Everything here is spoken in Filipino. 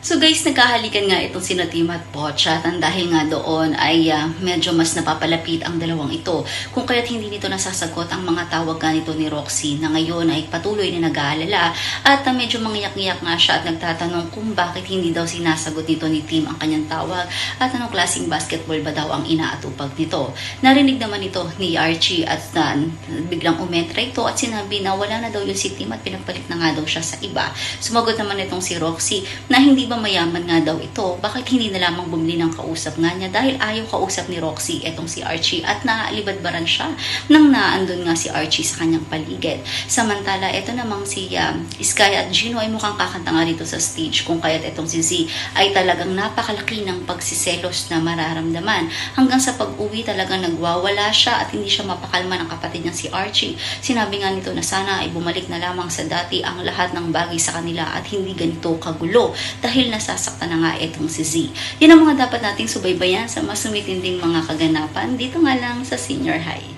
So guys, nagkahalikan nga itong sina Tim at Pocha at dahil nga doon ay ah, medyo mas napapalapit ang dalawang ito. Kung kaya't hindi nito nasasagot ang mga tawag nito ni Roxy na ngayon ay patuloy na nag-aalala at ah, medyo mangiyak-ngiyak nga siya at nagtatanong kung bakit hindi daw sinasagot nito ni Tim ang kanyang tawag at anong klaseng basketball ba daw ang inaatupag nito. Narinig naman ito ni Archie at ah, biglang umentra ito at sinabi na wala na daw yung si Tim at pinagpalit na nga daw siya sa iba. Sumagot naman itong si Roxy na hindi ba mayaman nga daw ito? Bakit hindi na lamang bumili ng kausap nga niya? Dahil ayaw kausap ni Roxy itong si Archie at naalibadbaran siya nang naandun nga si Archie sa kanyang paligid. Samantala, ito namang si um, Sky at Gino ay mukhang kakanta nga rito sa stage kung kaya't itong si Z ay talagang napakalaki ng pagsiselos na mararamdaman. Hanggang sa pag-uwi talaga nagwawala siya at hindi siya mapakalma ng kapatid niyang si Archie. Sinabi nga nito na sana ay bumalik na lamang sa dati ang lahat ng bagay sa kanila at hindi ganito kagulo dahil nasasaktan na nga itong si Z. Yan ang mga dapat nating subaybayan sa mas sumitinding mga kaganapan dito nga lang sa senior high.